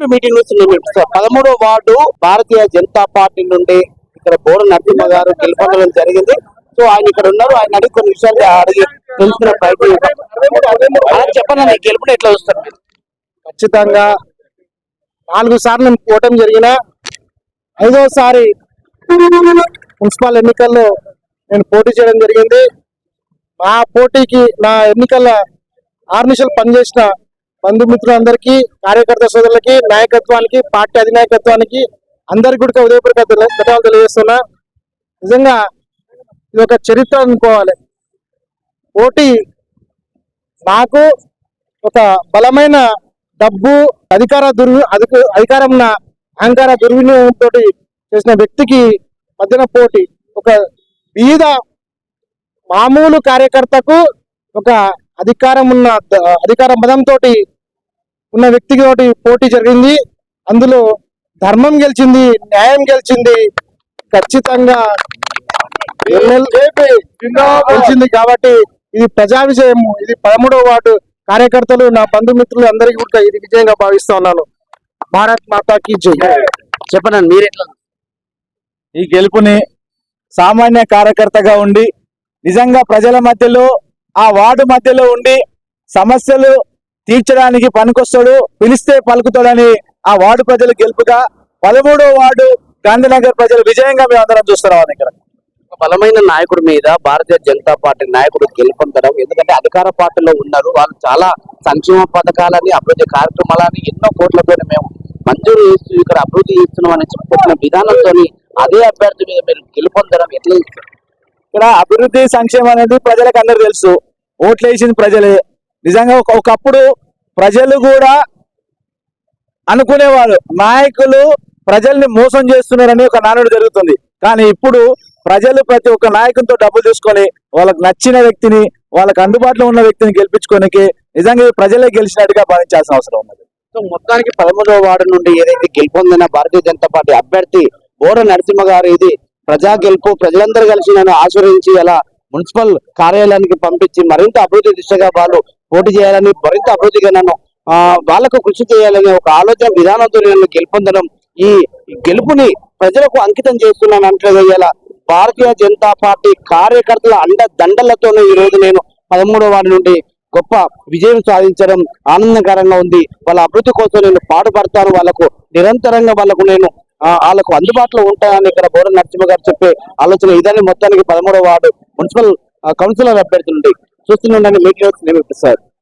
Meeting నుంచి పదమూడో ward Bharatiya Janata party నుండి ఇక్కడ బోర నరసింహ గారు గెలుపొందడం జరిగింది. సో ఆయన ఇక్కడ ఉన్నారు. ఆయన అడిగి కొన్ని విషయాలు అడిగి తెలుసుకునే ప్రయత్నం చెప్పండి అన్న, గెలుపుని ఎట్లా చూస్తారు ఖచ్చితంగా నాలుగు సార్లు పోవటం జరిగిన ఐదోసారి మున్సిపల్ ఎన్నికల్లో నేను పోటీ చేయడం జరిగింది. నా పోటీకి నా ఎన్నికల ఆర్నిషలు పనిచేసిన బంధుమిత్రులందరికీ కార్యకర్త సోదరులకి నాయకత్వానికి పార్టీ అధినాయకత్వానికి అందరికి కూడా ఉదయపూర్వక ధన్యవాదాలు తెలియజేస్తున్నా. నిజంగా ఇది ఒక చరిత్ర అనుకోవాలి. పోటీ నాకు ఒక బలమైన డబ్బు అధికార దుర్వి అధిక- అధికారం అహంకార దుర్వినియోగంతో చేసిన వ్యక్తికి మధ్యన పోటీ. ఒక బీద మామూలు కార్యకర్తకు ఒక అధికారం ఉన్న అధికార మదంతో ఉన్న వ్యక్తికి తోటి పోటీ జరిగింది. అందులో ధర్మం గెలిచింది న్యాయం గెలిచింది. ఖచ్చితంగా గెలిచింది కాబట్టి ఇది ప్రజా విజయం ఇది పదమూడవ వార్డు కార్యకర్తలు నా బంధుమిత్రులు అందరికీ కూడా ఇది విజయంగా భావిస్తా ఉన్నాను. భారత్ మాతాకి జై. చెప్పండి అన్న, మీరు ఎట్లా ఈ గెలుపుని సామాన్య కార్యకర్తగా ఉండి నిజంగా ప్రజల మధ్యలో ఆ వార్డు మధ్యలో ఉండి సమస్యలు తీర్చడానికి పనికొస్తాడు పిలిస్తే పలుకుతాడని ఆ వార్డు ప్రజలు గెలుపుగా పదమూడో వార్డు గాంధీనగర్ ప్రజలు విజయంగా మేము అందరం చూస్తున్నాం ఇక్కడ. బలమైన నాయకుడి మీద భారతీయ జనతా పార్టీ నాయకుడు గెలుపొందడం ఎందుకంటే అధికార పార్టీలో ఉన్నారు వాళ్ళు చాలా సంక్షేమ పథకాలని అభివృద్ధి కార్యక్రమాలని ఎన్నో కోట్లతో మేము మంజూరు చేస్తూ ఇక్కడ అభివృద్ధి చేస్తున్నాం అని చెప్పిన విధానంతో అదే అభ్యర్థి మీద మీరు గెలుపొందడం ఎట్లా ఇక్కడ అభివృద్ధి సంక్షేమం అనేది ప్రజలకు అందరు తెలుసు. ఓట్లు వేసింది ప్రజలే. నిజంగా ఒకప్పుడు ప్రజలు కూడా అనుకునేవారు నాయకులు ప్రజల్ని మోసం చేస్తున్నారని ఒక నానుడు జరుగుతుంది. కానీ ఇప్పుడు ప్రజలు ప్రతి ఒక్క నాయకునితో డబ్బులు తీసుకొని వాళ్ళకి నచ్చిన వ్యక్తిని వాళ్ళకి అందుబాటులో ఉన్న వ్యక్తిని గెలిపించుకోనికి నిజంగా ప్రజలే గెలిచినట్టుగా భావించాల్సిన అవసరం ఉన్నది. సో మొత్తానికి పదమూడవ వార్డు నుండి ఏదైతే గెలుపొందిన భారతీయ జనతా పార్టీ అభ్యర్థి బోర నరసింహ గారు ఇది ప్రజా గెలుపు ప్రజలందరూ కలిసి నన్ను ఆశ్రయించి అలా మున్సిపల్ కార్యాలయానికి పంపించి మరింత అభివృద్ధి దిశగా వాళ్ళు పోటీ చేయాలని మరింత అభివృద్ధిగా నన్ను వాళ్ళకు కృషి చేయాలని ఒక ఆలోచన విధానంతో నన్ను గెలుపొందడం ఈ గెలుపుని ప్రజలకు అంకితం చేస్తున్నాను అంటే ఇలా భారతీయ జనతా పార్టీ కార్యకర్తల అండ దండలతోనే ఈ రోజు నేను పదమూడవ వార్డు నుండి గొప్ప విజయం సాధించడం ఆనందకరంగా ఉంది. వాళ్ళ అభివృద్ధి కోసం నేను పాటుపడతాను. వాళ్ళకు నిరంతరంగా వాళ్ళకు నేను వాళ్ళకు అందుబాటులో ఉంటాయని ఇక్కడ బోర నరసింహ గారు చెప్పే ఆలోచన ఇదని మొత్తానికి పదమూడవ వార్డు మున్సిపల్ కౌన్సిలర్ అభ్యర్థి నుండి చూస్తుండీ మీటింగ్ నేను సార్.